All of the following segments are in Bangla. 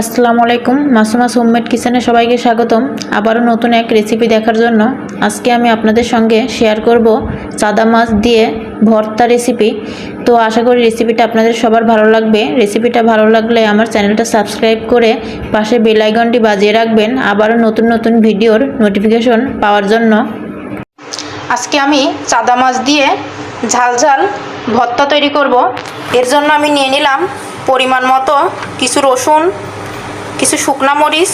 আসসালামু আলাইকুম। মাসুমাস হোমমেড কিচেনে সবাইকে স্বাগতম। আবারও নতুন এক রেসিপি দেখার জন্য আজকে আমি আপনাদের সঙ্গে শেয়ার করব চাদা মাছ দিয়ে ভর্তা রেসিপি তো আশা করি রেসিপিটা আপনাদের সবার ভালো লাগবে। রেসিপিটা ভালো লাগলে আমার চ্যানেলটা সাবস্ক্রাইব করে পাশে বেল আইকনটি বাজিয়ে রাখবেন। আবারও নতুন নতুন ভিডিওর নোটিফিকেশন পাওয়ার জন্য। আজকে আমি চাদা মাছ দিয়ে ঝাল ঝাল ভর্তা তৈরি করব। এর জন্য আমি নিয়ে নিলাম পরিমাণ মতো কিছু রসুন, কিছু শুকনা মরিচ,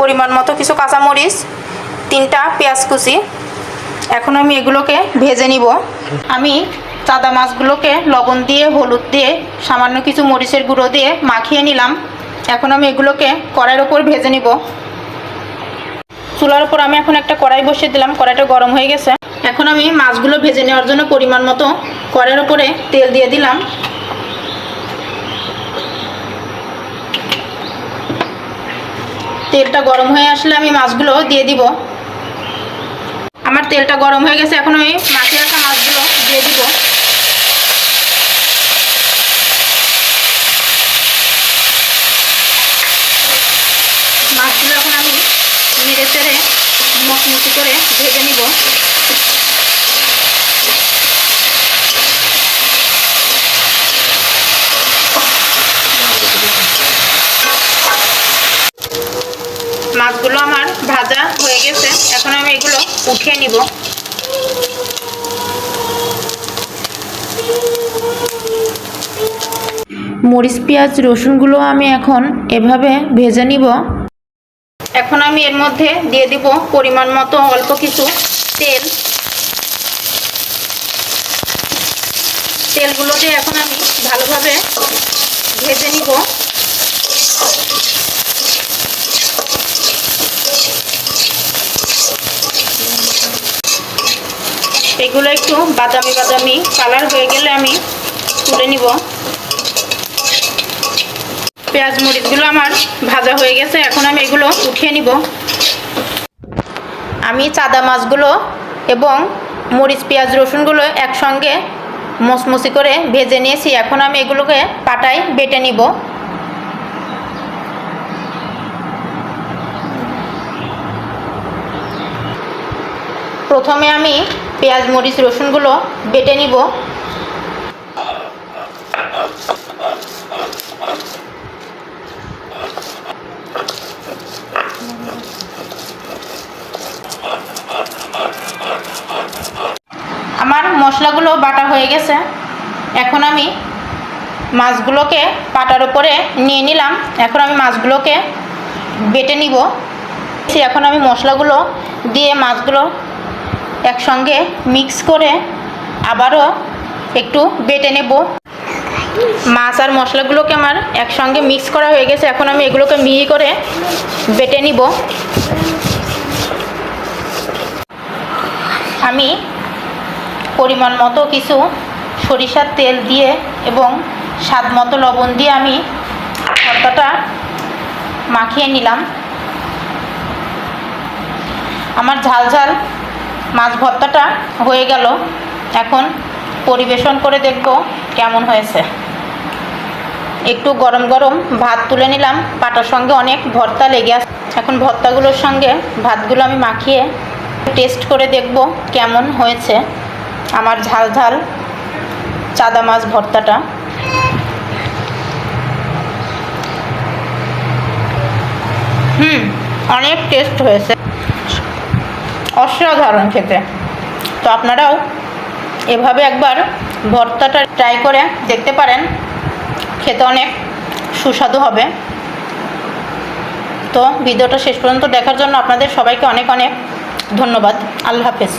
পরিমাণ মতো কিছু কাঁচা মরিচ, তিনটা পেঁয়াজ কুচি। এখন আমি এগুলোকে ভেজে নিব। আমি চাদা মাছগুলোকে লবণ দিয়ে, হলুদ দিয়ে, সামান্য কিছু মরিচের গুঁড়ো দিয়ে মাখিয়ে নিলাম। এখন আমি এগুলোকে কড়াইয়ের ওপর ভেজে নিব। চুলার উপর আমি এখন একটা কড়াই বসিয়ে দিলাম। কড়াইটা গরম হয়ে গেছে। এখন আমি মাছগুলো ভেজে নেওয়ার জন্য পরিমাণ মতো কড়াইয়ের উপরে তেল দিয়ে দিলাম। তেলটা গরম হয়ে আসলে আমি মাছগুলো দিয়ে দিব। আমার তেলটা গরম হয়ে গেছে, এখন আমি মাখিয়ে রাখা মাছগুলো দিয়ে দিব। মাছগুলো এখন আমি নেড়ে চেড়ে মচমচি করে ভেজে নিব মাছগুলো আমার ভাজা হয়ে গেছে এখন আমি এগুলো উঠিয়ে নিব। মরিচ পেঁয়াজ রসুনগুলো আমি এখন এভাবে ভেজে নিব। এখন আমি এর মধ্যে দিয়ে দিব পরিমাণ মতো অল্প কিছু তেল। তেলগুলো দিয়ে এখন আমি ভালোভাবে ভেজে নিব। এগুলো একটু বাদামি বাদামি কালার হয়ে গেলে আমি তুলে নিব। পেঁয়াজ মরিচগুলো আমার ভাজা হয়ে গেছে, এখন আমি এগুলো উঠিয়ে নিব। আমি চাদা মাছগুলো এবং মরিচ, পেঁয়াজ, রসুনগুলো একসঙ্গে মচমচি করে ভেজে নিয়েছি, এখন আমি এগুলোকে পাটায় বেটে নিব। প্রথমে আমি পেঁয়াজ, মরিচ, রসুনগুলো বেটে নিব। আমার মশলাগুলো বাটা হয়ে গেছে। এখন আমি মাছগুলোকে পাটার উপরে নিয়ে নিলাম। এখন আমি মাছগুলোকে বেটে নিব। এখন আমি মশলাগুলো দিয়ে মাছগুলো একসঙ্গে মিক্স করে আবারও একটু বেটে নেব। মাছ আর মশলাগুলোকে আমার একসঙ্গে মিক্স করা হয়ে গেছে। এখন আমি এগুলোকে মিহি করে বেটে নিব। আমি পরিমাণ মতো কিছু সরিষার তেল দিয়ে এবং স্বাদ মতো লবণ দিয়ে আমি ভর্তাটা মাখিয়ে নিলাম। আমার ঝাল ঝাল মাছ ভর্তাটা হয়ে গেল। এখন পরিবেশন করে দেখব কেমন হয়েছে। একটু গরম গরম ভাত তুলে নিলাম। পাটার সঙ্গে অনেক ভর্তা লেগে আছে। এখন ভর্তাগুলোর সঙ্গে ভাতগুলো আমি মাখিয়ে টেস্ট করে দেখব কেমন হয়েছে। আমার ঝাল ঝাল চাদা মাছ ভর্তাটা। হুম, অনেক টেস্ট হয়েছে। অসাধারণ খেতে। তো আপনারাও এভাবে একবার ভর্তাটা ট্রাই করে দেখতে পারেন। খেতে অনেক সুস্বাদু হবে। তো ভিডিওটা শেষ পর্যন্ত দেখার জন্য আপনাদের সবাইকে অনেক অনেক ধন্যবাদ। আল্লাহ হাফেজ।